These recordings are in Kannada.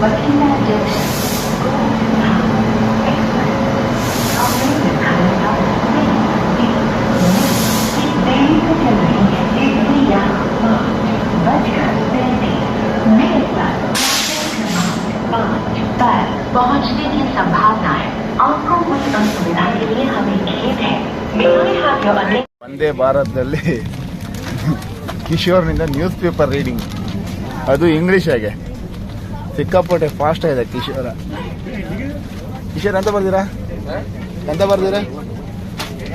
Wakila Junction. पहुंचने की संभावना है आपको उस असुविधा के लिए हमें खेद है May I have your attention? ಒಂದೇ ಭಾರತದಲ್ಲಿ ಕಿಶೋರ್ನಿಂದ ನ್ಯೂಸ್ ಪೇಪರ್ ರೀಡಿಂಗ್ ಅದು ಇಂಗ್ಲೀಷಾಗೆ ಸಿಕ್ಕಾಪಟ್ಟೆ ಫಾಸ್ಟ್ ಇದೆ ಕಿಶೋರ. ಕಿಶೋರ್ ಎಂತ ಬರ್ದಿರಾ? ಎಂತ ಬರ್ದಿರಾ?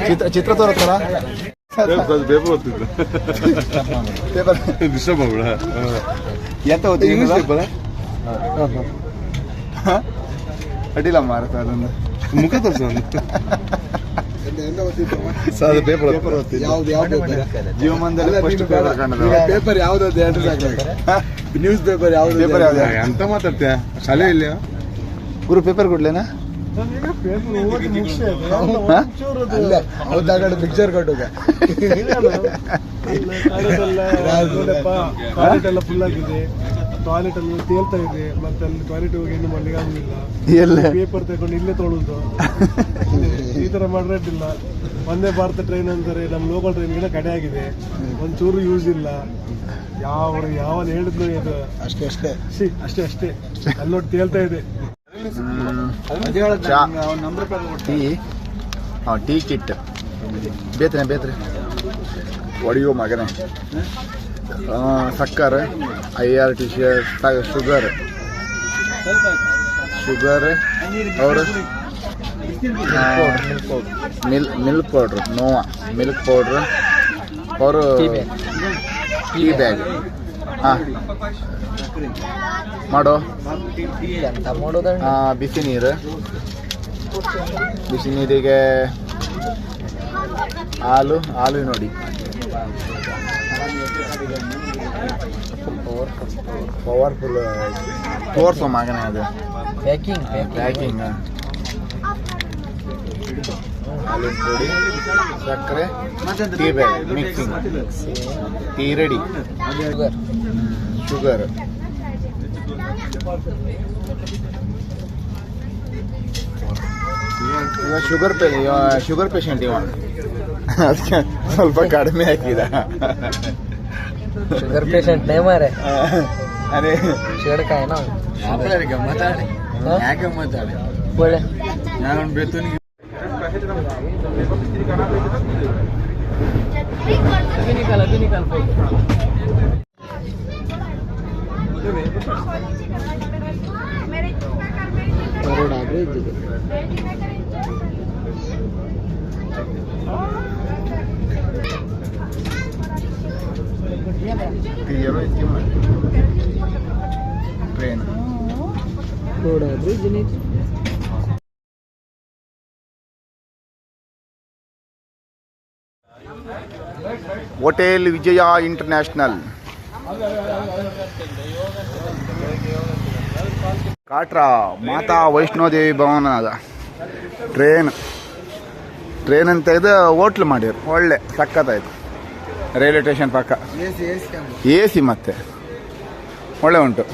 ಚಿತ್ರ ಚಿತ್ರ ತೋರುತ್ತಾರ ಪೇಪರ್ ಓದ್ತಿದ್ದ ಪೇಪರ್ ಡಿಸ್ಟರ್ಬ್ ಆಗ್ಬಿಡ ಎಂತ ಓದ್ತೀವಿ ಇಂಗ್ಲೀಷ್ ಪೇಪರ್ ಅಡ್ಡಿಲ್ಲ ಮಾರತ ಅದೊಂದು. ಮುಖ ತೋರ್ಸು ಸರ್ ಪೇಪರ್ ಯಾವ್ದು ಯಾವ ಪೇಪರ್? ಜೀವಮಾನದಲ್ಲಿ ಫಸ್ಟ್ ಪೇಪರ್ ಕಂಡದ ಪೇಪರ್ ಯಾವ್ದು ನ್ಯೂಸ್ ಪೇಪರ್ ಯಾವ್ದು ಪೇಪರ್ ಯಾವ್ದು? ಎಂತ ಮಾತಾಡ್ತೀಯ? ಶಾಲೆ ಇಲ್ಲ ಗುರು ಪೇಪರ್ ಕೊಡ್ಲೇನಾ? ಪಿಕ್ಚರ್ ಕೊಟ್ಟುಗ. ಫುಲ್ ಆಗಿದೆ. ಟಾಯ್ಲೆಟ್ ಅಲ್ಲಿ ತೇಲ್ತಾ ಇದೆ ಮತ್ತೆ ಅಲ್ಲಿ ಟಾಯ್ಲೆಟ್ ಹೋಗಿ ಏನು ಮಾಡ್ಲಿಕ್ಕೆ ಆಗುದಿಲ್ಲ. ಪೇಪರ್ ತಗೊಂಡು ಇಲ್ಲೇ ತೊಳುದು ಈ ತರ ಮಾಡ್ರೆ ಇಲ್ಲ ಒಂದೇ ಭಾರತ ಟ್ರೈನ್ ಅಂತಾರೆ ನಮ್ಮ ಲೋಕಲ್ ಟ್ರೈನ್ಗಿನ ಕಡೆ ಆಗಿದೆ. ಒಂಚೂರು ಯೂಸ್ ಇಲ್ಲ. ಯಾವ ಯಾವ ಹೇಳಿದ್ರು ಇದು. ಅಷ್ಟೇ ಅಷ್ಟೇ. ಸಿ ಅಷ್ಟೇ ಅಷ್ಟೇ. ಅಲ್ಲಿ ನೋಡಿ ತೇಲ್ತಾ ಇದೆ. ಟೀ. ಹಾಂ ಟೀ ಕಿಟ್. ಬೇತ್ರೆ ಬೇತ್ರೆ. ಒಡೆಯೋ ಮಗನೇ. ಸಕ್ಕರೆ I R T C sugar. Sugar ಅವರು ಮಿಲ್ ಮಿಲ್ಕ್ ಪೌಡ್ರ್ ನೋವಾ. ಮಿಲ್ಕ್ ಪೌಡ್ರ್ ಅವರು ಟೀ ಬ್ಯಾಗ್. ಹಾಂ ಮಾಡೋ. ಬಿಸಿ ನೀರು. ಬಿಸಿ ನೀರಿಗೆ ಹಾಲು ಹಾಲು ನೋಡಿ. ಪವರ್ಫುಲ್ ತೋರ್ಸೋ ಮಗನೇ ಅದು ಪ್ಯಾಕಿಂಗ್ ಪ್ಯಾಕಿಂಗ್ ಹಾಲಿನ ಪುಡಿ ಸಕ್ಕರೆ tea bag mixing tea ready sugar sugar ಇವಾಗ ಶುಗರ್ ಪೇ ಶುಗರ್ ಪೇಷಂಟ್ ಇವ ಅದಕ್ಕೆ ಸ್ವಲ್ಪ ಕಡಿಮೆ ಹಾಕಿದ. ಶುಗರ್ ಪೇಷಂಟ್ ನೇ ಮಾರೆ ಅರೆ ಶೇಡ್ಕಾಯ ನಾವು ಮಾತಾಡಿ? ಯಾಕೆ ಮಾತಾಡಿ? ಒಳ್ಳೆ. ನಾನು ಹೊರಡಾದ್ರೆ తీయరా ట్రైన్ రోడ్ బ్రిడ్జ్ నీటి hotel Vijaya international. Katra Mata Vaishnodevi Bhavan train. Train ಅಂತ ಇದು ಹೋಟ್ಲು ಮಾಡಿದ್ರು ಒಳ್ಳೆ ಸಕ್ಕತ್ತಾಯ್ತು ರೈಲ್ವೆ ಸ್ಟೇಷನ್ ಪಕ್ಕ. ಎ ಸಿ ಮತ್ತೆ. ಒಳ್ಳೆ ಉಂಟು.